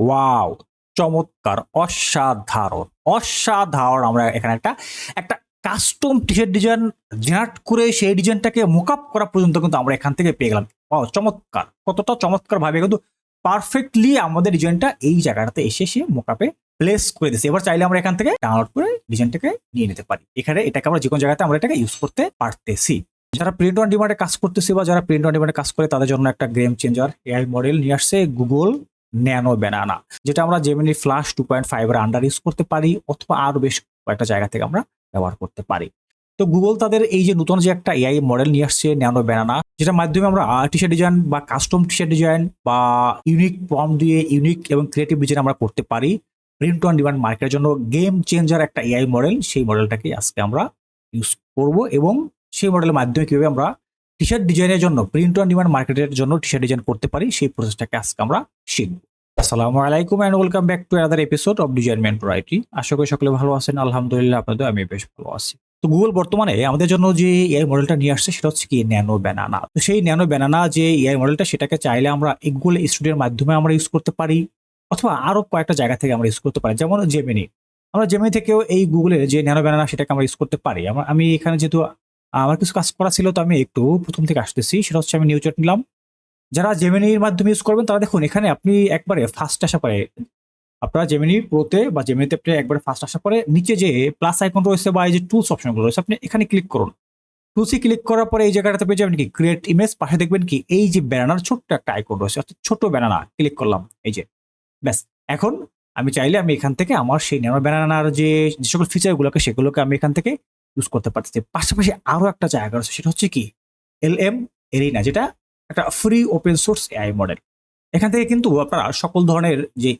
Wow চমৎকার, অসাধারণ অসাধারণ আমরা এখানে একটা একটা custom T shirt design generate করে সেই ডিজাইনটাকে মোকআপ করা পর্যন্ত কিন্তু আমরা এখান থেকে পেয়ে গেলাম। ওয়াও চমৎকার, কতটা চমৎকার ভাবে কিন্তু পারফেক্টলি আমাদের ডিজাইনটা এই জায়গাটাতে এসে সে মোকআপে প্লেস করে দিয়েছে। এবার চাইলে আমরা এখান থেকে ডাউনলোড করে ডিজাইনটাকে নিয়ে নিতে পারি। এখানে এটাকে আমরা যে কোনো জায়গাতে আমরা এটাকে ইউজ করতে পারতেছি। যারা প্রিন্ট অন ডিমান্ডে কাজ করতেছে বা যারা প্রিন্ট অন ডিমান্ডে কাজ করে, তাদের জন্য একটা গেম চেঞ্জার এআই মডেল নিয়ে আসছে গুগল ন্যানো ব্যানানা, যেটা আমরা Gemini flash two point five এর আন্ডার ইউজ করতে পারি অথবা আরও বেশ কয়েকটা জায়গা থেকে আমরা ব্যবহার করতে পারি। তো গুগল তাদের এই যে নতুন যে একটা এআই মডেল নিয়ে আসছে ন্যানো ব্যানানা, যেটার মাধ্যমে আমরা টি শার্ট ডিজাইন বা কাস্টম টি শার্ট ডিজাইন বা ইউনিক ফর্ম দিয়ে ইউনিক এবং ক্রিয়েটিভ ডিজাইন আমরা করতে পারি প্রিন্ট অন ডিমান্ড মার্কেটের জন্য গেম চেঞ্জার একটা এআই মডেল সেই মডেলটাকে আজকে আমরা ইউজ করব এবং সেই মডেলের মাধ্যমে কীভাবে আমরা টি শার্ট ডিজাইনের জন্য প্রিন্ট অন ডিমান্ড মার্কেটের জন্য টি শার্ট ডিজাইন করতে পারি, সেই প্রসেসটাকে আজকে আমরা শিখব। আসসালামু আলাইকুম and welcome back to other episode of design variety আশা করি সকলে ভালো আছেন, আলহামদুলিল্লাহ আপনাদের, আমি বেশ ভালো আছি। তো গুগল বর্তমানে আমাদের জন্য যে এআই মডেলটা নিয়ে আসছে, সেটা হচ্ছে কি ন্যানো ব্যানানা তো সেই ন্যানো ব্যানানা যে এআই মডেলটা সেটাকে চাইলে আমরা গুগল স্টুডিওর মাধ্যমে আমরা ইউজ করতে পারি, অথবা আরও কয়েকটা জায়গা থেকে আমরা ইউজ করতে পারি, যেমন জেমিনি আমরা জেমিনি থেকেও এই গুগলের যে ন্যানো ব্যানানা সেটাকে আমরা ইউজ করতে পারি। আমি এখানে যেহেতু আমার কিছু কাজ করা ছিল, তো আমি একটু প্রথম থেকে আসতেছি। সেটা হচ্ছে আমি নিউজ নিলাম। যারা জেমিনির মাধ্যমে ইউজ করবেন, তারা দেখুন, এখানে আপনি একবারে ফার্স্ট আসা পরে। আপনারা জেমিনি প্রোতে বা জেমিনিতে আপনি একবারে ফার্স্ট আসা পরে। নিচে যে প্লাস আইকন রয়েছে বা এই যে টুলস অপশনগুলো রয়েছে, আপনি এখানে ক্লিক করুন। টুলসে ক্লিক করার পরে এই জায়গাটাতে পেয়ে যাবেন কি ক্রিয়েট ইমেজ পাশে দেখবেন কি, এই যে ব্যানার ছোট্ট একটা আইকন রয়েছে, অর্থাৎ ছোট ব্যানানা ক্লিক করলাম, এই যে। ব্যাস, এখন আমি চাইলে আমি এখান থেকে আমার সেই ন্যানো ব্যানানার যে যে সকল ফিচারগুলোকে সেগুলোকে আমি এখান থেকে ইউজ করতে পারতেছি। পাশাপাশি আরও একটা জায়গা রয়েছে, সেটা হচ্ছে কি? এল এম এরিনা যেটা একটা free open source AI model এখান থেকে কিন্তু আপনারা সকল ধরনের যে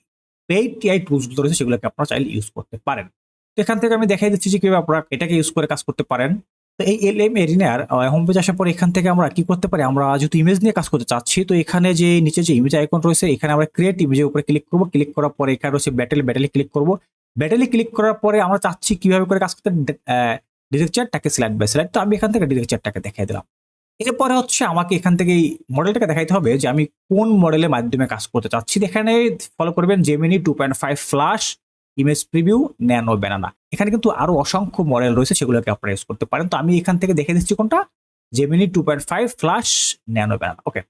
পেইড এআই টুলসগুলো রয়েছে, সেগুলোকে আপনারা চাইলে ইউজ করতে পারেন। তো এখান থেকে আমি দেখাই দিচ্ছি যে কীভাবে আপনারা এটাকে ইউজ করে কাজ করতে পারেন। তো এই এল এম এরিনার হোম পেজ আসার পর এখান থেকে আমরা কি করতে পারি? আমরা যেহেতু ইমেজ নিয়ে কাজ করতে চাচ্ছি, তো এখানে যে নিচে যে ইমেজ আইকন রয়েছে, এখানে আমরা ক্রিয়েট ইমেজের উপরে ক্লিক করব। ক্লিক করার পরে এখানে রয়েছে ব্যাটেল ব্যাটেলে ক্লিক করব। ব্যাটেলে ক্লিক করার পরে আমরা চাচ্ছি কীভাবে করে কাজ করতে ডিরেক্ট চার্টটাকে সিলেক্ট বাই সিলেক্ট তো আমি এখান থেকে ডিরেক্ট চার্টটাকে দেখাই দিলাম। এরপরে হচ্ছে আমাকে এখান থেকে এই মডেলটাকে দেখাইতে হবে যে আমি কোন মডেলের মাধ্যমে কাজ করতে চাচ্ছি। এখানে ফলো করবেন Gemini two point five flash image preview nano banana এখানে কিন্তু আরও অসংখ্য মডেল রয়েছে সেগুলোকে আপনারা ইউজ করতে পারেন। তো আমি এখান থেকে দেখে দিচ্ছি কোনটা? Gemini two point five flash nano banana okay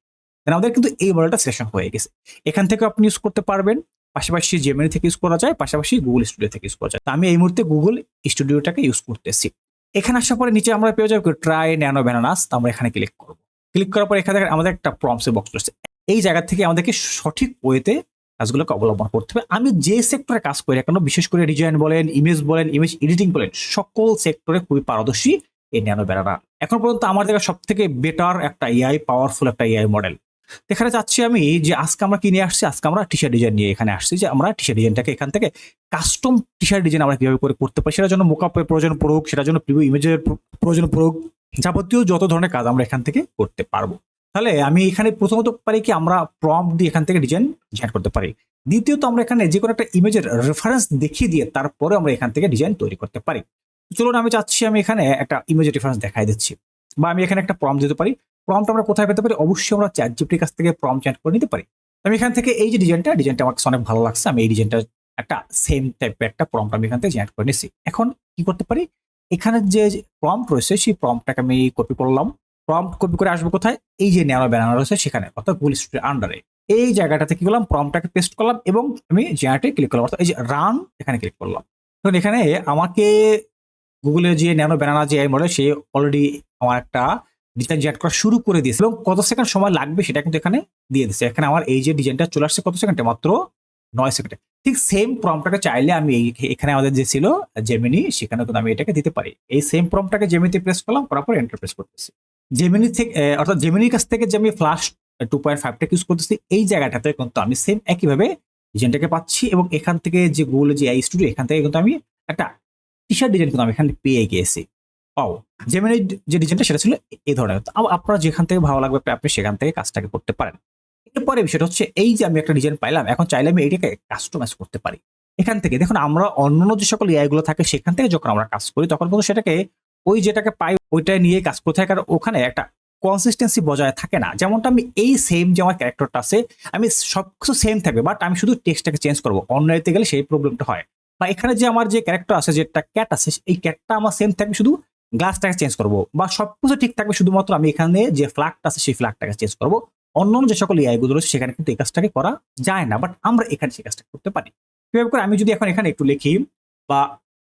আমাদের কিন্তু এই মডেলটা সেশন হয়ে গেছে। এখান থেকে আপনি ইউজ করতে পারবেন। পাশাপাশি জেমিনি থেকে ইউজ করা যায়, পাশাপাশি গুগল স্টুডিও থেকে ইউজ করা যায়। তো আমি এই মুহূর্তে গুগল স্টুডিওটাকে ইউজ করতেছি। এখানে আসার পরে নিচে আমরা পেয়ে যাব ট্রাই ন্যানো ব্যানানাস আমরা এখানে ক্লিক করব। ক্লিক করার পর এখানে আমাদের একটা প্রমসের বক্স রয়েছে। এই জায়গা থেকে আমাদেরকে সঠিক ওয়েতে কাজগুলোকে অবলম্বন করতে হবে। আমি যে সেক্টরে কাজ করি কেন, বিশেষ করে ডিজাইন বলেন ইমেজ বলেন ইমেজ এডিটিং বলেন, সকল সেক্টরে খুবই পারদর্শী এই ন্যানো ব্যানানা এখন পর্যন্ত আমার দেখা সব থেকে বেটার একটা এআই পাওয়ারফুল একটা এআই মডেল এখানে চাচ্ছি আমি যে আজকে আমরা কিনে আসছি? আজকে আমরা টি শার্ট ডিজাইন নিয়ে এখানে আসছি যে আমরা টি শার্ট ডিজাইনটাকে এখান থেকে কাস্টম টি শার্ট ডিজাইন আমরা কীভাবে করে করতে পারি? সেটার জন্য মোকাপের প্রয়োজন পড়ুক, সেটার জন্য প্রিভিউ ইমেজের প্রয়োজন পড়ুক, যাবতীয় যত ধরনের কাজ আমরা এখান থেকে করতে পারব। তাহলে আমি এখানে প্রথমত পারি কি আমরা প্রম দিয়ে এখান থেকে ডিজাইন জেনারেট করতে পারি। দ্বিতীয়ত আমরা এখানে যে কোনো একটা ইমেজের রেফারেন্স দেখিয়ে দিয়ে তারপরে আমরা এখান থেকে ডিজাইন তৈরি করতে পারি। চলুন আমি চাচ্ছি আমি এখানে একটা ইমেজের রেফারেন্স দেখাই দিচ্ছি। বা আমি এখানে একটা প্রম দিতে পারি। প্রমটা আমরা কোথায় পেতে পারি? অবশ্যই আমরা চ্যাট জিপির কাছ থেকে প্রম চ্যাট করে নিতে পারি। আমি এখান থেকে এই যে ডিজাইনটা ডিজাইনটা আমার কাছে অনেক ভালো লাগছে। আমি এই ডিজাইনটা একটা সেম টাইপের একটা প্রমটা আমি এখান থেকে জেনারেট করে নিছি এখন কি করতে পারি? এখানে যে প্রম্পট রয়েছে, সেই প্রম্পটটাকে আমি কপি করলাম। প্রম্পট কপি করে আসব কোথায়? এই যে ন্যানো ব্যানার রয়েছে সেখানে, অর্থাৎ গুগল স্টুডিও আন্ডারে এই জায়গাটাতে কি করলাম? প্রম্পটটাকে পেস্ট করলাম এবং আমি জেনারেটে ক্লিক করলাম। অর্থাৎ এই যে রান এখানে ক্লিক করলাম। তখন এখানে আমাকে গুগলের যে ন্যানো ব্যানানা যে আই মডেল সে অলরেডি আমার একটা ডিজাইন জেনারেট করা শুরু করে দিয়েছে এবং কত সেকেন্ড সময় লাগবে সেটা কিন্তু এখানে দিয়ে দিচ্ছে এখানে আমার এই যে ডিজাইনটা চলে আসছে কত সেকেন্ডে? মাত্র নয় সেকেন্ডে। ঠিক সেম প্রমটাকে চাইলে আমি এখানে আমাদের যে ছিল জেমিনি সেখানে কিন্তু আমি এটাকে দিতে পারি। এই সেম প্রমটাকে জেমিনিতে প্রেস করলাম, করার পর এন্টার প্রেস করতেছি। জেমিনি থেকে অর্থাৎ জেমিনির কাছ থেকে যে আমি ফ্লাশ টু পয়েন্ট ফাইভটাকে ইউজ করতেছি, এই জায়গাটাতে কিন্তু আমি সেম একইভাবে ডিজাইনটাকে পাচ্ছি এবং এখান থেকে যে গুগল যে আই স্টুডিও এখান থেকে কিন্তু আমি একটা টি শার্ট ডিজাইন কিন্তু আমি এখানে পেয়ে গিয়েছি। ও জেমিনির যে ডিজাইনটা সেটা ছিল এই ধরনের। আপনারা যেখান থেকে ভালো লাগবে, আপনি সেখান থেকে কাজটাকে করতে পারেন। এরপরে বিষয়টা হচ্ছে, এই যে আমি একটা ডিজাইন পাইলাম, এখন চাইলে আমি এইটাকে কাস্টমাইজ করতে পারি। এখান থেকে দেখুন, আমরা অন্য যে সকল এআই গুলো থাকে, সেখান থেকে যখন আমরা কাজ করি, তখন কিন্তু সেটাকে ওই যেটাকে পাই, ওইটা নিয়ে কাজ করতে হয় কারণ ওখানে একটা কনসিস্টেন্সি বজায় থাকে না। যেমনটা আমি এই সেম যে আমার ক্যারেক্টারটা আছে, আমি সব কিছু সেম থাকবে বাট আমি শুধু টেক্সটটাকে চেঞ্জ করব। অন্য গেলে সেই প্রবলেমটা হয়। বা এখানে যে আমার যে ক্যারেক্টার আছে যে একটা ক্যাট আছে, এই ক্যাটটা আমার সেম থাকবে, শুধু গ্লাসটাকে চেঞ্জ করব বা সবকিছু ঠিক থাকবে শুধুমাত্র আমি এখানে যে ফ্ল্যাগটা আছে সেই ফ্ল্যাগটাকে চেঞ্জ করব। অন্য যে সকল এআই গুলো রয়েছে সেখানে কিন্তু এই কাজটাকে করা যায় না বাট আমরা এখানে সেই কাজটা করতে পারি। কীভাবে করে আমি যদি এখন এখানে একটু লিখি বা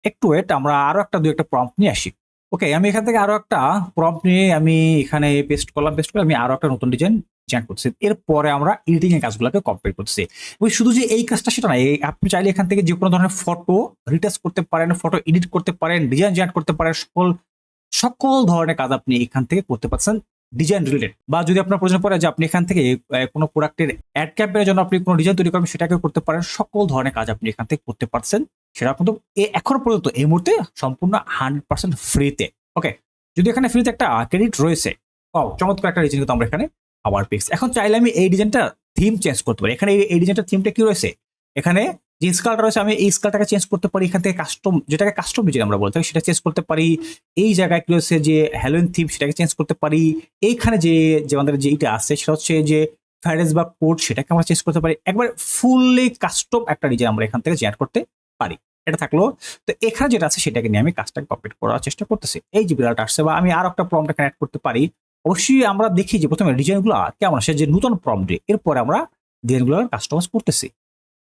একটু ওয়েট আমরা আরও একটা দু একটা প্রম্পট নিয়ে আসি। ওকে আমি এখান থেকে আরও একটা প্রম্পট নিয়ে আমি এখানে পেস্ট করলাম পেস্ট করে আমি আরও একটা নতুন ডিজাইন জেনারেট করতেছি এরপরে আমরা এডিটিং এর কাজগুলোকে কমপ্লিট করতেছি ওই শুধু যে এই কাজটা সেটা না আপনি চাইলে এখান থেকে যে কোনো ধরনের ফটো রিটাচ করতে পারেন ফটো এডিট করতে পারেন ডিজাইন জেনারেট করতে পারেন, সকল সকল ধরনের কাজ আপনি এখান থেকে করতে পারছেন ডিজাইন রিলেটেড বা যদি আপনার প্রয়োজন পড়ে যে আপনি এখান থেকে কোনো প্রোডাক্টের অ্যাড ক্যাম্পেনের জন্য আপনি কোনো ডিজাইন তৈরি করবেন সেটাকে করতে পারেন, সকল ধরনের কাজ আপনি এখান থেকে করতে পারছেন, সেটা কিন্তু এখনও পর্যন্ত, এই মুহূর্তে সম্পূর্ণ হান্ড্রেড পার্সেন্ট ফ্রিতে ওকে যদি এখানে ফ্রিতে একটা ক্রেডিট রয়েছে ও চমৎকার একটা ডিজাইন কিন্তু আমরা এখানে আবার পিক্স এখন চাইলে আমি এই ডিজাইনটা থিম চেঞ্জ করতে পারি। এখানে এই- ডিজাইনটার থিমটা কি রয়েছে? এখানে যে স্কালটা রয়েছে, আমি এই স্কালটাকে চেঞ্জ করতে পারি, এখান থেকে কাস্টম যেটাকে কাস্টম ডিজাইন আমরা বলতে সেটা চেঞ্জ করতে পারি। এই জায়গায় কি রয়েছে যে হ্যালোইন থিম সেটাকে চেঞ্জ করতে পারি। এইখানে যে যে আমাদের যে এটা আছে, সেটা হচ্ছে যে ফ্যারেজ বা কোড সেটাকে আমরা চেঞ্জ করতে পারি। একবার ফুললি কাস্টম একটা ডিজাইন আমরা এখান থেকে জেনারেট করতে পারি। এটা থাকল। তো এখানে যেটা আছে, সেটাকে নিয়ে আমি কাজটাকে কমপ্লিট করার চেষ্টা করতেছি। এই যে বিড়ালটা আসছে, বা আমি আর একটা প্রমটা কানেক্ট করতে পারি। অবশ্যই আমরা দেখি যে প্রথমে ডিজাইনগুলো কেমন আসে, যে নতুন প্রম দিয়ে এরপরে আমরা ডিজাইনগুলো কাস্টমাইজ করতেছি।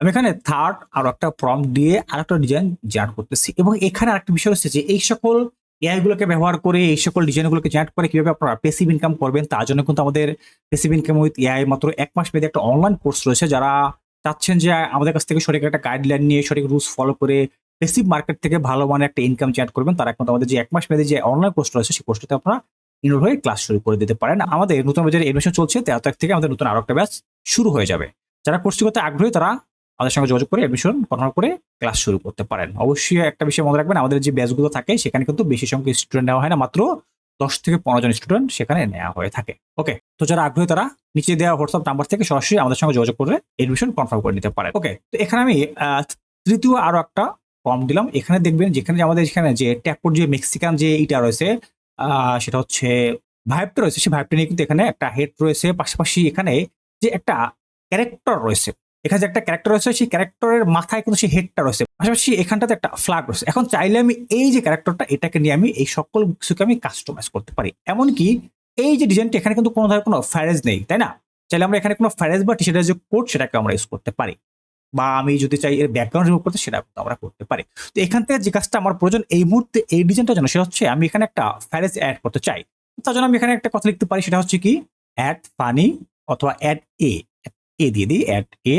আমি এখানে থার্ড আর একটা প্রম দিয়ে আর একটা ডিজাইন জেনারেট করতেছি। এবং এখানে আরেকটা বিষয় হচ্ছে যে এই সকল এআইগুলোকে ব্যবহার করে, এই সকল ডিজাইনগুলোকে জেনারেট করে কীভাবে আপনারা পেসিভ ইনকাম করবেন, তার জন্য কিন্তু আমাদের পেসিভ ইনকাম উইথ এআই মাত্র এক মাস মেয়াদী একটা অনলাইন কোর্স রয়েছে, যারা চাচ্ছেন যে আমাদের কাছ থেকে সঠিক একটা গাইডলাইন নিয়ে, সঠিক রুলস ফলো করে পেসিভ মার্কেট থেকে ভালো মানের একটা ইনকাম জেনারেট করবেন, তারা কিন্তু আমাদের যে এক মাস মেয়াদী যে অনলাইন কোর্স রয়েছে, সেই কোর্সটাতে আপনারা ইনরোল হয়ে ক্লাস শুরু করে দিতে পারেন। আমাদের নতুন বাজারে এডমিশন চলছে, তেরো তারিখ থেকে আমাদের নতুন আরও একটা ব্যাচ শুরু হয়ে যাবে। যারা কোর্সটি করতে আগ্রহী, তারা আমাদের সঙ্গে যোগাযোগ করে এডমিশন কনফার্ম করে ক্লাস শুরু করতে পারেন। অবশ্যই একটা বিষয় মনে রাখবেন, আমাদের যে ব্যাচগুলো থাকে, সেখানে কিন্তু বেশি সংখ্যক স্টুডেন্ট নেওয়া হয় না, মাত্র দশ থেকে পনেরো জন স্টুডেন্ট সেখানে নেওয়া হয়ে থাকে। ওকে তো যারা আগ্রহী, তারা নিচে দেওয়া হোয়াটসঅ্যাপ নাম্বার থেকে সরাসরি আমাদের সঙ্গে যোগাযোগ করে এডমিশন কনফার্ম করে নিতে পারেন। ওকে তো এখানে আমি তৃতীয় আরও একটা ফর্ম দিলাম। এখানে দেখবেন, যেখানে আমাদের এখানে যে ট্যাপোর যে মেক্সিকান যে ইটা রয়েছে সেটা হচ্ছে ভাইবটা রয়েছে। সেই ভাইবটা নিয়ে কিন্তু এখানে একটা হেড রয়েছে। পাশাপাশি এখানে যে একটা ক্যারেক্টার রয়েছে এখানে যে একটা ক্যারেক্টার রয়েছে, সেই ক্যারেক্টারের মাথায় কিন্তু সেই হেডটা রয়েছে। পাশাপাশি এখানটাতে একটা ফ্ল্যাগ রয়েছে। এখন চাইলে আমি এই যে ক্যারেক্টারটা এটাকে নিয়ে আমি এই সকল কিছুকে আমি কাস্টমাইজ করতে পারি। এমনকি এই যে ডিজাইনটা এখানে কিন্তু কোনো ধরনের কোনো ফ্যারেজ নেই, তাই না? চাইলে আমরা এখানে কোনো ফ্যারেজ বা টি শার্টের যে কোড সেটাকে আমরা ইউজ করতে পারি। বা আমি যদি চাই এর ব্যাকগ্রাউন্ড রিমুভ করতে, সেটা আমরা করতে পারি। তো এখান থেকে যে কাজটা আমার প্রয়োজন, এই মুহূর্তে এই ডিজাইনটা জন্য, সেটা হচ্ছে আমি এখানে একটা ফ্যারেজ অ্যাড করতে চাই। তার জন্য আমি এখানে একটা কথা লিখতে পারি, সেটা হচ্ছে কি অ্যাড ফানি অথবা অ্যাড এ এ দিয়ে দিই add a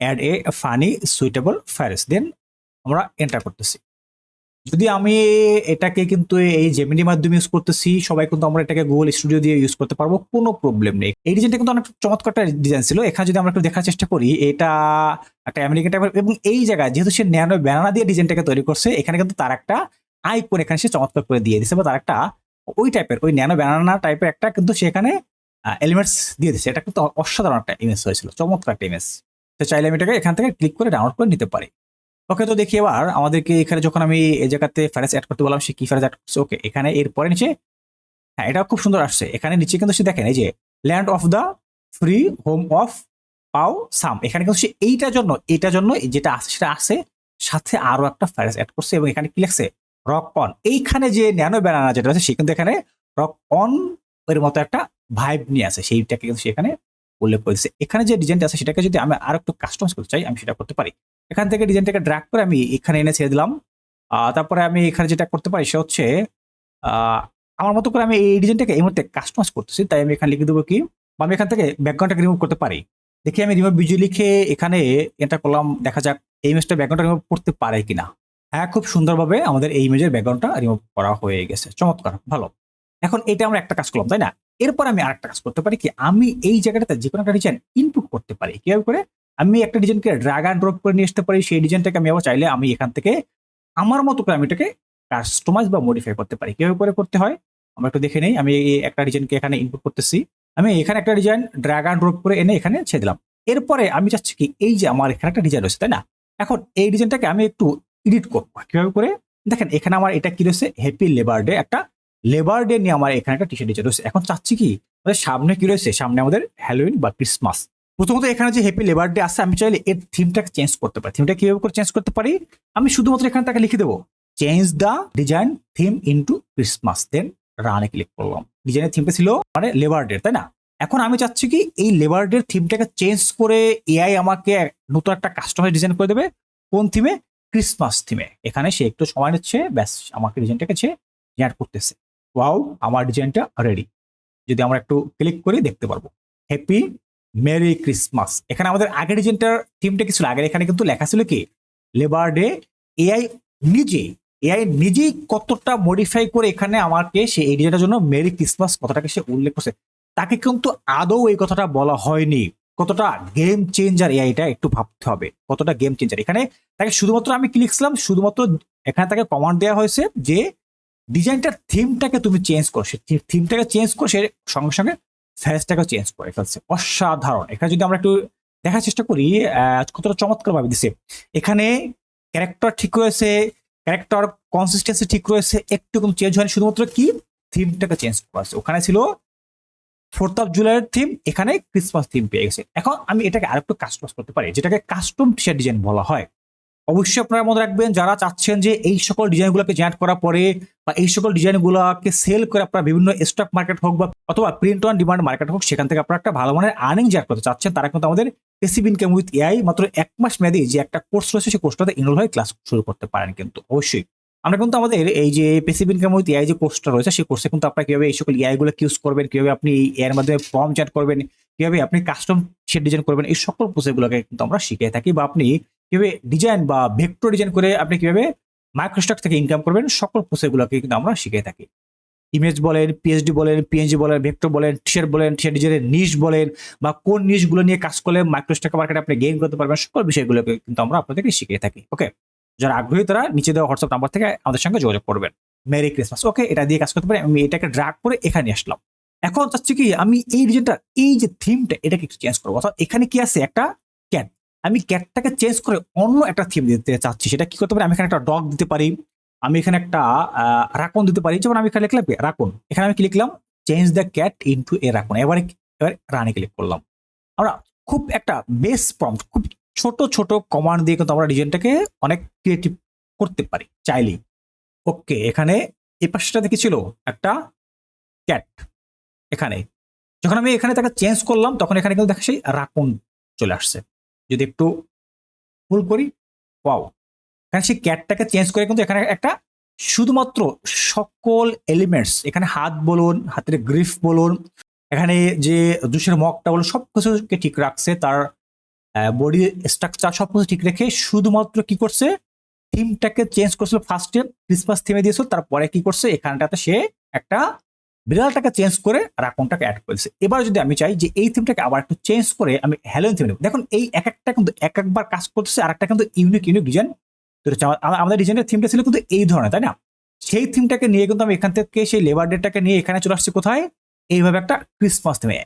add a funny suitable phrase then আমরা এন্টার করতেছি। যদি আমি এটাকে কিন্তু এই জেমিনির মাধ্যমে ইউজ করতেছি, সবাই কিন্তু আমরা এটাকে গুগল স্টুডিও দিয়ে ইউজ করতে পারব, কোনো প্রবলেম নেই। এই ডিজাইনটা কিন্তু অনেক চমৎকার একটা ডিজাইন ছিল। এখানে যদি আমরা একটু দেখার চেষ্টা করি, এটা একটা আমেরিকান টাইপের এবং এই জায়গায় যেহেতু সে ন্যানো ব্যানানা দিয়ে ডিজাইনটাকে তৈরি করছে, এখানে কিন্তু তার একটা আইকন এখানে সে চমৎকার করে দিয়ে দিছে বা তার একটা ওই টাইপের ওই ন্যানো ব্যানানা টাইপের একটা কিন্তু সেখানে এলিমেন্টস দিয়ে দিচ্ছে এটা কিন্তু অসাধারণ একটা ইমেজ হয়েছিল, চমৎকার একটা ইমেজ তো চাইলে আমি এটাকে এখান থেকে ক্লিক করে ডাউনলোড করে নিতে পারি। ওকে তো দেখি এবার আমাদেরকে এখানে যখন আমি এই জায়গাতে ফ্যারেস অ্যাড করতে বললাম, সে কি ফ্যারেস অ্যাড করছে? ওকে এখানে এরপরে নিচে হ্যাঁ এটা খুব সুন্দর আসছে। এখানে নিচে কিন্তু সে দেখেন, এই যে land of the free home of পাও সাম। এখানে কিন্তু সে এইটার জন্য এইটার জন্য যেটা আছে, সেটা আছে, সাথে আরও একটা ফ্যারেস অ্যাড করছে এবং এখানে কি লিখছে? রক অন এইখানে যে ন্যানো ব্যানানা যেটা আছে, সে কিন্তু এখানে রক অন এর মতো একটা ভাইব নিয়ে আছে সেইটাকে কিন্তু সেখানে উল্লেখ করেছে। এখানে যে ডিজাইনটা আছে, সেটাকে যদি আমি আর একটু কাস্টমাইজ করতে চাই, আমি সেটা করতে পারি। এখান থেকে ডিজাইনটাকে ড্র্যাগ করে আমি এখানে এনে ছেড়ে দিলাম। তারপরে আমি এখানে যেটা করতে পারি, সে হচ্ছে আমার মতো করে আমি এই ডিজাইনটাকে এই মুহূর্তে কাস্টমাইজ করতেছি। তাই আমি এখানে লিখে দেবো কি, বা আমি এখান থেকে ব্যাকগ্রাউন্ডটাকে রিমুভ করতে পারি। দেখি আমি রিমুভ বিজয় লিখে এখানে এটা করলাম। দেখা যাক এই ইমেজটা ব্যাকগ্রাউন্ডটা রিমুভ করতে পারে কিনা। হ্যাঁ খুব সুন্দরভাবে আমাদের এই ইমেজের ব্যাকগ্রাউন্ডটা রিমুভ করা হয়ে গেছে। চমৎকার, ভালো। এখন এটা আমরা একটা কাজ করলাম, তাই না? এরপর আমি আরেকটা কাজ করতে পারি কি, আমি এই জায়গাটাতে যে কোনো একটা ডিজাইন ইনপুট করতে পারি। কীভাবে করে? আমি একটা ডিজাইনকে ড্রাগ অ্যান্ড ড্রপ করে নিয়ে আসতে পারি, সেই ডিজাইনটাকে আমি আবার চাইলে আমি এখান থেকে আমার মতো করে আমি এটাকে কাস্টমাইজ বা মডিফাই করতে পারি। কীভাবে করে করতে হয়? আমরা একটু দেখে নেই, আমি এই একটা ডিজাইনকে এখানে ইনপুট করতেছি। আমি এখানে একটা ডিজাইন ড্রাগ অ্যান্ড ড্রপ করে এনে এখানে ছেড়ে দিলাম। এরপরে আমি চাচ্ছি কি, এই যে আমার এখানে একটা ডিজাইন রয়েছে, তাই না? এখন এই ডিজাইনটাকে আমি একটু এডিট করব। কীভাবে করে? দেখেন, এখানে আমার এটা কি রয়েছে? হ্যাপি লেবার ডে একটা লেবার ডে নিয়ে আমার এখানে একটা টি শার্ট এখন চাচ্ছি কি, আমাদের সামনে কি রয়েছে? সামনে আমাদের হ্যালোইন বা ক্রিসমাস প্রথমত এখানে যে হ্যাপি লেবার ডে আছে আমি চাইলে এর থিমটাকে চেঞ্জ করতে পারি। থিমটা কীভাবে করে চেঞ্জ করতে পারি? আমি শুধুমাত্র এখানে তাকে লিখে দেবো। Change the design theme into Christmas then রানে ক্লিক করলাম। ডিজাইনের থিমটা ছিল মানে লেবার ডে তাই না? এখন আমি চাচ্ছি কি, এই লেবার ডের থিমটাকে চেঞ্জ করে এআই আমাকে নতুন একটা কাস্টমাইজ ডিজাইন করে দেবে। কোন থিমে ক্রিসমাস থিমে এখানে সে একটু সময় নিচ্ছে, ব্যাস, আমাকে ডিজাইনটাকে সে জেনারেট করতেছে। ওয়াও আমার ডিজাইনটা রেডি যদি আমরা একটু ক্লিক করে দেখতে পারব। হ্যাপি মেরি ক্রিসমাস এখানে আমাদের আগের ডিজাইনটার থিমটা কি ছিল? আগের এখানে কিন্তু লেখা ছিল কি? লেবার ডে এআই নিজে এআই নিজেই কতটা মডিফাই করে এখানে আমাকে সে এই ডিজাইনটার জন্য মেরি ক্রিসমাস কথাটাকে সে উল্লেখ করছে। তাকে কিন্তু আদৌ এই কথাটা বলা হয়নি। কতটা গেম চেঞ্জার এআইটা একটু ভাবতে হবে। কতটা গেম চেঞ্জার এখানে তাকে শুধুমাত্র আমি কি লিখছিলাম? শুধুমাত্র এখানে তাকে কমান্ড দেওয়া হয়েছে যে ডিজাইনটার থিমটাকে তুমি চেঞ্জ করো, সে থিমটাকে চেঞ্জ করে, সে সঙ্গে সঙ্গে ফেসটাকে চেঞ্জ করে ফেলছে অসাধারণ। এখানে যদি আমরা একটু দেখার চেষ্টা করি কতটা চমৎকার ভাবে দিছে। এখানে ক্যারেক্টার ঠিক রয়েছে ক্যারেক্টার কনসিস্টেন্সি ঠিক রয়েছে, একটু কম চেঞ্জ হয়নি, শুধুমাত্র কি? থিমটাকে চেঞ্জ করা হয়েছে। ওখানে ছিল ফোর্থ অফ জুলাইয়ের থিম এখানে ক্রিসমাস থিম পেয়ে গেছে। এখন আমি এটাকে আরেকটু কাস্টমাইজ করতে পারি, যেটাকে কাস্টম টি শার্ট ডিজাইন বলা হয়। অবশ্যই আপনারা মনে রাখবেন, যারা চাচ্ছেন যে এই সকল ডিজাইনগুলোকে জেনারেট করার পরে বা এই সকল ডিজাইনগুলোকে সেল করে আপনারা বিভিন্ন স্টক মার্কেট হোক বা অথবা প্রিন্ট অন ডিমান্ড মার্কেট হোক, সেখান থেকে আপনারা একটা ভালো মানের আর্নিং জেনারেট করতে চাচ্ছেন। তারা কিন্তু আমাদের পেসিভ ইনকাম উইথ এআই মাত্র এক মাস মেয়াদি যে একটা কোর্স রয়েছে, সেই কোর্সটাতে ইনরোল হয়ে ক্লাস শুরু করতে পারেন কিন্তু, অবশ্যই। আমরা কিন্তু আমাদের এই যে পেসিভ ইনকাম উইথ এআই যে কোর্সটা রয়েছে, সেই কোর্সে কিন্তু আপনারা কীভাবে এই সকল এআই গুলো ইউজ করবেন, কীভাবে আপনি এই এর মাধ্যমে ফর্ম চ্যাট করবেন, কীভাবে আপনি কাস্টম শেড ডিজাইন করবেন, এই সকল প্রসেসগুলোকে কিন্তু আমরা শিখে থাকি বা আপনি কীভাবে ডিজাইন বা ভেক্টর ডিজাইন করে আপনি কীভাবে মাইক্রোস্টক থেকে ইনকাম করবেন, সকল প্রসেসগুলোকে কিন্তু আমরা শিখে থাকি। ইমেজ বলেন পিএইচডি বলেন পিএনজি বলেন ভেক্টর বলেন টিশার্ট বলেন টিশার্ট ডিজাইনের নিশ বলেন বা কোন নিশগুলো নিয়ে কাজ করলে মাইক্রোস্টক মার্কেটে আপনি গেইন করতে পারবেন, সকল বিষয়গুলোকে কিন্তু আমরা আপনাদেরকে শিখিয়ে থাকি ওকে যারা আগ্রহী তারা নিচে দেওয়া হোয়াটসঅ্যাপ নাম্বার থেকে আমাদের সঙ্গে যোগাযোগ করবেন। মেরি ক্রিসমাস ওকে এটা দিয়ে কাজ করতে পারি, আমি এটাকে ড্রাগ করে এখানে আসলাম। এখন চাচ্ছি কি, আমি এই ডিজাইনটা এই যে থিমটা এটাকে একটু চেঞ্জ করব। অর্থাৎ এখানে কি আছে? একটা আমি ক্যাটটাকে চেঞ্জ করে অন্য একটা থিম দিতে চাচ্ছি। সেটা কি করতে পারি? আমি এখানে একটা ডগ দিতে পারি। আমি এখানে একটা রাকন দিতে পারি। যেমন আমি এখানে লিখলাম? রাকন এখানে আমি লিখলাম? Change the cat into a raccoon এবারে, এবার রানে ক্লিক করলাম। আমরা খুব একটা বেস প্রম্পট খুব ছোট ছোট কমান্ড দিয়ে কিন্তু আমরা ডিজাইনটাকে অনেক ক্রিয়েটিভ করতে পারি, চাইলেই। ওকে এখানে এই পাশটাতে কি ছিল? একটা ক্যাট এখানে। যখন আমি এখানে তাকে চেঞ্জ করলাম, তখন এখানে কিন্তু দেখা সেই রাকুন চলে আসছে। যদি একটু ভুল করি পাও এখানে সেই ক্যাটটাকে চেঞ্জ করে কিন্তু এখানে একটা শুধুমাত্র সকল এলিমেন্টস এখানে হাত বলুন, হাতের গ্রিফ বলুন, এখানে যে জুসের মগটা বলুন সব কিছুকে ঠিক রাখছে, তার বডি স্ট্রাকচার সব কিছু ঠিক রেখে শুধুমাত্র কি করছে থিমটাকে চেঞ্জ করছিল ফার্স্টে ক্রিসমাস থিমে দিয়েছিল, তারপরে কি করছে, এখানটাতে সে একটা বিড়ালটাকে চেঞ্জ করে আর রাকনটাকে অ্যাড করেছে। এবার যদি আমি চাই যে এই থিমটাকে আবার একটু চেঞ্জ করে আমি হ্যালোইন থিম নেব। দেখুন, এই এক একটা কিন্তু এক একবার কাজ করতেছে, আর একটা কিন্তু ইউনিক ইউনিক ডিজাইন আমাদের ডিজাইনের থিমটা ছিল কিন্তু এই ধরনের, তাই না? সেই থিমটাকে নিয়ে কিন্তু আমি এখান থেকে সেই লেবার ডেটাকে নিয়ে এখানে চলে আসছি কোথায়? এইভাবে একটা ক্রিসমাস থিমে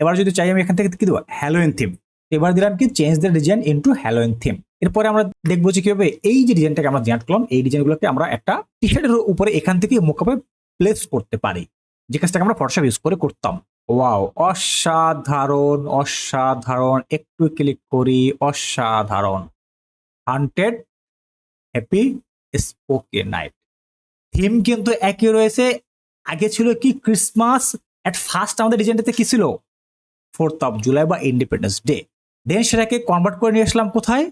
এবার যদি চাই আমি এখান থেকে কি দেবো? হ্যালোইন থিম এবার দিলাম কি? Change the design into Halloween theme এরপরে আমরা দেখব যে কীভাবে এই যে ডিজাইনটাকে আমরা জেনারেট করলাম, এই ডিজাইনগুলোকে আমরা একটা টি শার্টের উপরে এখান থেকে মোকাপে প্লেস করতে পারি। যে কাজটাকে আমরা ফটোশপ ইউজ করে করতাম। ওয়াও অসাধারণ অসাধারণ। একটু ক্লিক করি, অসাধারণ। Haunted happy spooky night theme কিন্তু একই রয়েছে। আগে ছিল কি? ক্রিসমাস অ্যাট ফার্স্ট আমাদের ডিজাইনটাতে কি ছিল? ফোর্থ অফ জুলাই বা ইন্ডিপেন্ডেন্স ডে দেন সেটাকে কনভার্ট করে নিয়ে আসলাম কোথায়?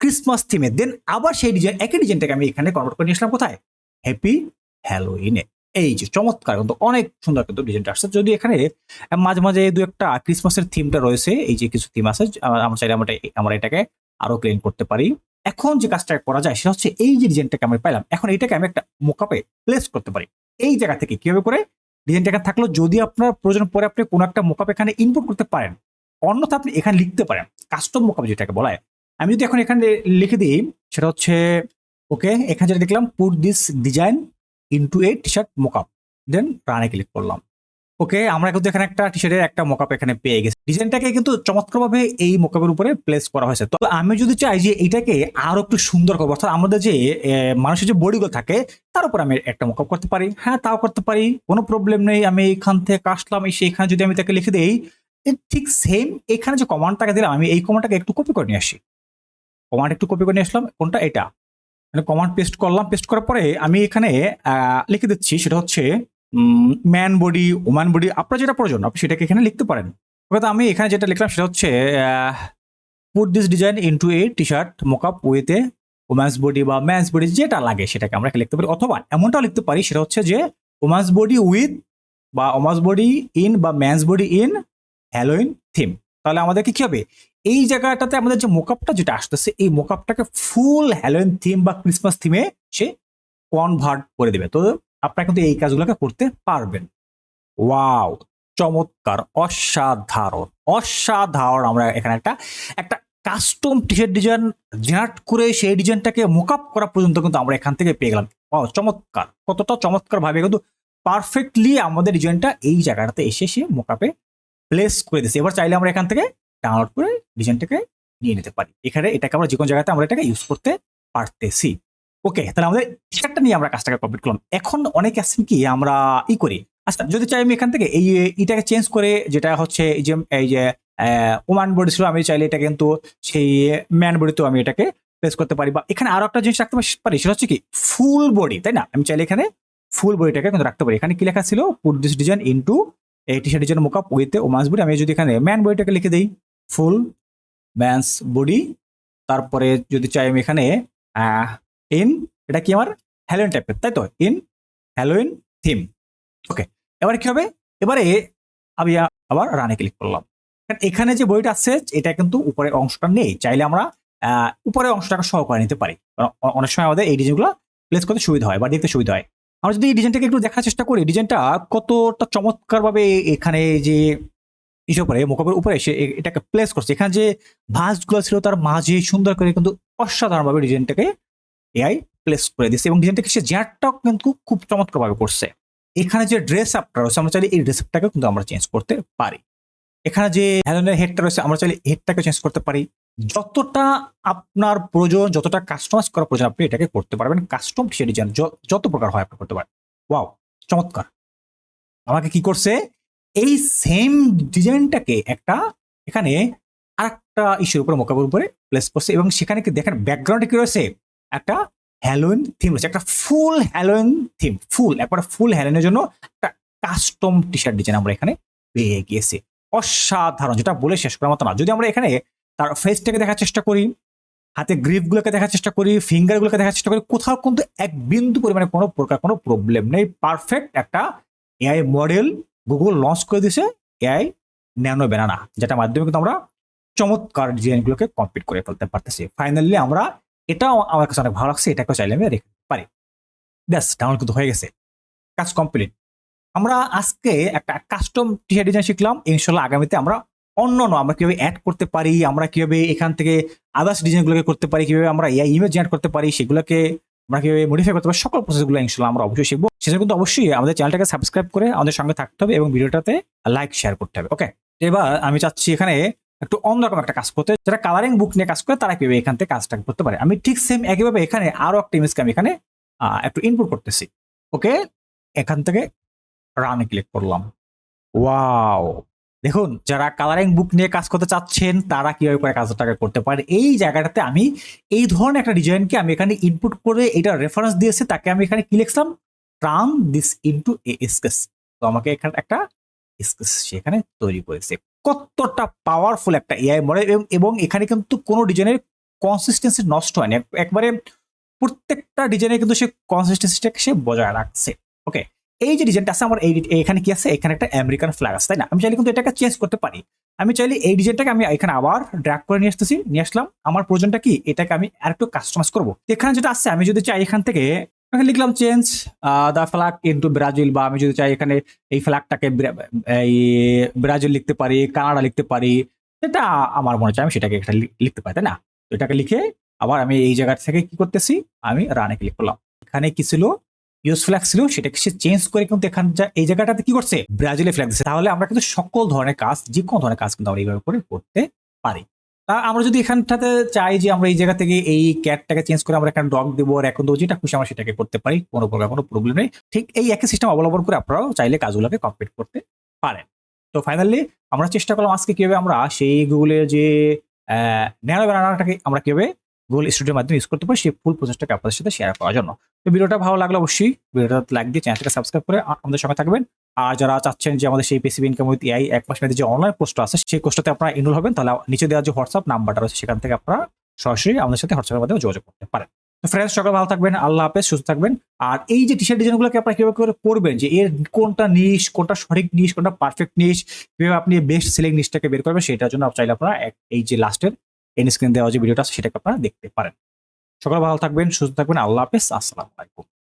ক্রিসমাস থিমে দেন আবার সেই ডিজাইন একই ডিজাইনটাকে আমি এখানে কনভার্ট করে নিয়ে আসলাম কোথায়? হ্যাপি হ্যালোইনে এই যে চমৎকার, কিন্তু অনেক সুন্দর কিন্তু ডিজাইনটা আসছে। যদি এখানে মাঝে মাঝে দু একটা ক্রিসমাসের থিমটা রয়েছে, এই যে কিছু থিম আছে আমরা চাইলে আমরা আমরা এটাকে আরও ক্লিন করতে পারি। এখন যে কাজটা করা যায়, সেটা হচ্ছে এই যে ডিজাইনটাকে আমি পাইলাম, এখন এইটাকে আমি একটা মোকাপে প্লেস করতে পারি। এই জায়গা থেকে কীভাবে করে ডিজাইনটা এখানে থাকল, যদি আপনার প্রয়োজন পরে আপনি কোনো একটা মোকাপ এখানে ইনপুট করতে পারেন, অন্যথা আপনি এখানে লিখতে পারেন কাস্টম মোকাপ যেটাকে বলা হয়। আমি যদি এখন এখানে লিখে দিই, সেটা হচ্ছে ওকে এখানে যেটা দেখলাম put this design into a T shirt mockup then রানে ক্লিক করলাম। ওকে আমরা কিন্তু এখানে একটা টি শার্টের একটা মোকাপ এখানে পেয়ে গেছি। ডিজাইনটাকে কিন্তু চমৎকারভাবে এই মোকাপের উপরে প্লেস করা হয়েছে। তো আমি যদি চাই যে এটাকে আরও একটু সুন্দর করব, অর্থাৎ আমাদের যে মানুষের যে বডিগুলো থাকে, তার উপর আমি একটা মোকাপ করতে পারি। হ্যাঁ তাও করতে পারি, কোনো প্রবলেম নেই। আমি এখান থেকে এই সেইখানে যদি আমি তাকে লিখে দিই ঠিক সেম এখানে যে কমান্ডটাকে দিলাম, আমি এই কমান্ডটাকে একটু কপি করে নিয়ে আসি। কমান্ড একটু কপি করে নিয়ে আসলাম, কোনটা? এটা। কমান্ড পেস্ট করলাম পেস্ট করার পরে আমি এখানে লিখে দিচ্ছি সেটা হচ্ছে ম্যান বডি ওম্যান বডি আপনার যেটা প্রয়োজন, আপনি সেটাকে এখানে লিখতে পারেন। অর্থাৎ আমি এখানে যেটা লিখলাম সেটা হচ্ছে put this design into a T shirt mockup a woman's body বা ম্যান্স বডি যেটা লাগে সেটাকে আমরা লিখতে পারি। অথবা এমনটাও লিখতে পারি, সেটা হচ্ছে যে ওম্যান্স বডি উইথ বা ওম্যান্স বডি ইন বা man's body in Halloween theme তাহলে আমাদেরকে কী হবে? এই জায়গাটাতে আমাদের যে মোকআপটা যেটা আসতেছে, এই মোকআপটাকে ফুল হ্যালোইন থিম বা ক্রিসমাস থিমে সে কনভার্ট করে দেবে। তো আপনারা কিন্তু এই কাজগুলোকে করতে পারবেন। ওয়াও চমৎকার, অসাধারণ অসাধারণ আমরা এখানে একটা একটা custom T shirt design generate করে সেই ডিজাইনটাকে মোকআপ করা পর্যন্ত কিন্তু আমরা এখান থেকে পেয়ে গেলাম। ওয়াও চমৎকার, কতটা চমৎকার ভাবে কিন্তু পারফেক্টলি আমাদের ডিজাইনটা এই জায়গাটাতে এসে সে মোকআপে প্লেস করে দিচ্ছে এবার চাইলে আমরা এখান থেকে ডাউনলোড করে ডিজাইনটাকে নিয়ে নিতে পারি। এখানে এটাকে আমরা যে কোনো জায়গাতে আমরা এটাকে ইউজ করতে পারতেছি। ওকে তাহলে আমাদের সেটটা নিয়ে আমরা কাজটাকে কমপ্লিট করলাম। এখন অনেক আছেন কি, আমরা ই করি। আচ্ছা যদি চাই আমি এখান থেকে এই এটাকে চেঞ্জ করে, যেটা হচ্ছে এই যে এই যে ওমান বডি ছিল, আমি চাইলে এটা কিন্তু সেই ম্যান বডিতেও আমি এটাকে প্লেস করতে পারি। বা এখানে আরও একটা জিনিস রাখতে পারি, সেটা হচ্ছে কি ফুল বডি তাই না? আমি চাইলে এখানে ফুল বডিটাকে কিন্তু রাখতে পারি। এখানে কি লেখা ছিল? পুট দিস ডিজাইন ইন্টু এই T shirt design mockup with woman's body আমি যদি এখানে ম্যান বডিটাকে লিখে দিই ফুল ম্যানস বডি, তারপরে যদি চাই আমি এখানে ইন, এটা কি আমার? হ্যালোইন টাইপের তাই তো? In, Halloween, theme. ওকে, এবারে কি হবে? এবারে আমি আবার রানে ক্লিক করলাম। এখানে যে বইটা আছে, এটা কিন্তু উপরের অংশটা নেই। চাইলে আমরা উপরের অংশটাকে সহ করে নিতে পারি। অনেক সময় আমাদের এই ডিজাইনগুলো প্লেস করতে সুবিধা হয় বা দেখতে সুবিধা হয়। আমরা যদি এই ডিজাইনটাকে একটু দেখার চেষ্টা করি ডিজাইনটা কতটা চমৎকারভাবে এখানে যে উপরে মুখের উপরে সে এটাকে প্লেস করছে। এখানে যে ভাঁজগুলো ছিল তার মাঝে সুন্দর করে কিন্তু অসাধারণভাবে ডিজাইনটাকে এআই প্লেস করে দিচ্ছে এবং ডিজাইনটাকে সে জ্যাটটাও কিন্তু খুব চমৎকারভাবে করছে। এখানে যে ড্রেস আপটা রয়েছে, আমরা চাইলে এই ড্রেস আপটাকে কিন্তু আমরা চেঞ্জ করতে পারি। এখানে যে হ্যালোনের হেডটা রয়েছে, আমরা চাইলে হেডটাকে চেঞ্জ করতে পারি। যতটা আপনার প্রয়োজন, যতটা কাস্টমাইজ করা প্রয়োজন, আপনি এটাকে করতে পারবেন। কাস্টম সে ডিজাইন যত প্রকার হয় আপনি করতে পারেন। ওয়াও চমৎকার। আমাকে কি করছে? এই সেম ডিজাইনটাকে একটা এখানে আরেকটা ইস্যুর উপরে মোকাবের উপরে প্লেস করছে এবং সেখানে কি দেখেন ব্যাকগ্রাউন্ডে কি রয়েছে? একটা হ্যালোইন থিম রয়েছে, একটা ফুল হ্যালোইন থিম ফুল একবার ফুল হ্যালোইনের জন্য একটা কাস্টম টি শার্ট ডিজাইন আমরা এখানে পেয়ে গিয়েছি। অসাধারণ, যেটা বলে শেষ করার মতো না। যদি আমরা এখানে তার ফেসটাকে দেখার চেষ্টা করি, হাতে গ্রিপগুলোকে দেখার চেষ্টা করি ফিঙ্গারগুলোকে দেখার চেষ্টা করি, কোথাও কিন্তু এক বিন্দু পরিমাণে কোনো প্রকার কোনো প্রবলেম নেই। পারফেক্ট একটা এআই মডেল গুগল লঞ্চ করে দিয়েছে এআই ন্যানো ব্যানানা যেটা মাধ্যমে কিন্তু আমরা চমৎকার ডিজাইনগুলোকে কমপ্লিট করে ফেলতে পারতেছি। ফাইনালি আমরা এটাও আমার কাছে অনেক ভালো লাগছে এটাকেও চাইলে আমি রেখে পারি। ব্যাস ডাউনলোড কিন্তু হয়ে গেছে। কাজ কমপ্লিট আমরা আজকে একটা কাস্টম টি শার্ট ডিজাইন শিখলাম। ইনশাল্লাহ আগামীতে আমরা অন্য অন্য, আমরা কীভাবে অ্যাড করতে পারি, আমরা কীভাবে এখান থেকে আদার্স ডিজাইনগুলোকে করতে পারি, কীভাবে আমরা এই ইমেজ জেনারেট করতে পারি, সেগুলোকে আমরা কীভাবে মডিফাই করতে পারি? সকল প্রসেসগুলো ইনশাল্লাহ আমরা অবশ্যই শিখব। সেটা কিন্তু অবশ্যই আমাদের চ্যানেলটাকে সাবস্ক্রাইব করে আমাদের সঙ্গে থাকতে হবে এবং ভিডিওটাতে লাইক শেয়ার করতে হবে ওকে এবার আমি চাচ্ছি এখানে একটু অন্যরকম একটা কাজ করতে। যারা কালারিং বুক নিয়ে কাজ করে, তারা কীভাবে এখান থেকে কাজটা করতে পারে? আমি ঠিক সেম একইভাবে এখানে আরও একটা ইমেজকে আমি এখানে একটু ইনপুট করতেছি ওকে এখান থেকে রানে ক্লিক করলাম। ওয়াও দেখুন, যারা কালারিং বুক নিয়ে কাজ করতে চাচ্ছেন, তারা কীভাবে করে কাজটাকে করতে পারে এই জায়গাটাতে আমি এই ধরনের একটা ডিজাইনকে আমি এখানে ইনপুট করে এটা রেফারেন্স দিয়েছে, তাকে আমি এখানে কি লিখলাম? Turn this into a sketch তো আমাকে এখানে একটা স্কেচ সেখানে তৈরি করেছে। কতটা পাওয়ারফুল একটা এআই মডেল এবং এখানে কিন্তু কোনো ডিজাইনের কনসিস্টেন্সি নষ্ট হয়নি। একবারে প্রত্যেকটা ডিজাইনে কিন্তু সে কনসিস্টেন্সিটাকে সে বজায় রাখছে। ওকে এই যে ডিজাইনটা আছে, আমার এই এখানে কি আছে? এখানে একটা আমেরিকান ফ্ল্যাগ আছে, তাই না? আমি চাইলে কিন্তু এটাকে চেঞ্জ করতে পারি। আমি চাইলে এই ডিজাইনটাকে আমি এখানে আবার ড্র্যাগ করে নিয়ে আসতেছি, নিয়ে আসলাম। আমার প্রয়োজনটা কি? এটাকে আমি আরেকটু কাস্টমাইজ করব। এখানে যেটা আছে, আমি যদি চাই এখান থেকে লিখলাম change the flag into Brazil বা আমি যদি চাই এখানে এই ফ্ল্যাগটাকে এই ব্রাজিল লিখতে পারি কানাডা লিখতে পারি, সেটা আমার মনে চাই আমি সেটাকে লি- লিখতে পারি, তাই না? এটাকে লিখে আবার আমি এই জায়গা থেকে কি করতেছি? আমি রানে ক্লিক করলাম। এখানে কি ছিল? ইউএস ফ্ল্যাগ ছিল সেটাকে সে চেঞ্জ করে কিন্তু এখান এই জায়গাটাতে কি করছে? ব্রাজিলে ফ্ল্যাগ দিচ্ছে। তাহলে আমরা কিন্তু সকল ধরনের কাজ যে কোনো ধরনের কাজ কিন্তু আমরা এইভাবে করে করতে পারি। তা আমরা যদি এখানটাতে চাই যে আমরা এই জায়গা থেকে এই ক্যাটটাকে চেঞ্জ করে আমরা এখানে ডগ দেবো আর এখন দেবো যেটা খুশি আমরা সেটাকে করতে পারি, কোনো প্রকার কোনো প্রবলেম নেই। ঠিক এই একই সিস্টেম অবলম্বন করে আপনারাও চাইলে কাজগুলোকে কমপ্লিট করতে পারেন। তো ফাইনালি আমরা চেষ্টা করলাম আজকে কীভাবে আমরা সেই গুগলের যে ন্যানো ব্যানারটাকে আমরা কীভাবে গুগল স্টুডিওর মাধ্যমে ইউজ করতে পারি, সেই ফুল প্রসেসটাকে আপনাদের সাথে শেয়ার করার জন্য। তো ভিডিওটা ভালো লাগলে অবশ্যই ভিডিওটা লাইক দিয়ে চ্যানেলটাকে সাবস্ক্রাইব করে আমাদের সঙ্গে থাকবেন। আর যারা চাচ্ছেন যে আমাদের সেই পেসিভ ইনকাম উইথ এআই এক মাস মেয়াদী যে অনলাইন কোর্সটা আছে, সেই কোর্সটাতে আপনারা ইনরোল হবেন, তাহলে নিচে দেওয়া যে হোয়াটসঅ্যাপ নাম্বারটা রয়েছে, সেখান থেকে আপনারা সরাসরি আমাদের সাথে হোয়াটসঅ্যাপের মাধ্যমে যোগাযোগ করতে পারেন। তো ফ্রেন্ডস সকাল ভালো থাকবেন, আল্লাহ হাফেজ, সুস্থ থাকবেন। আর এই যে টি শার্ট ডিজাইনগুলোকে আপনারা কীভাবে করে করবেন যে এর কোনটা নিশ কোনটা সঠিক নিশ কোনটা পারফেক্ট নিশ কীভাবে আপনি বেস্ট সেলিং নিশটাকে বের করবেন, সেটার জন্য চাইলে আপনারা এই যে লাস্টের এন স্ক্রিন দেওয়া যে ভিডিওটা সেটাকে আপনারা দেখতে পারেন। সকাল ভালো থাকবেন, সুস্থ থাকবেন। আল্লাহ হাফেজ। আসসালামু আলাইকুম।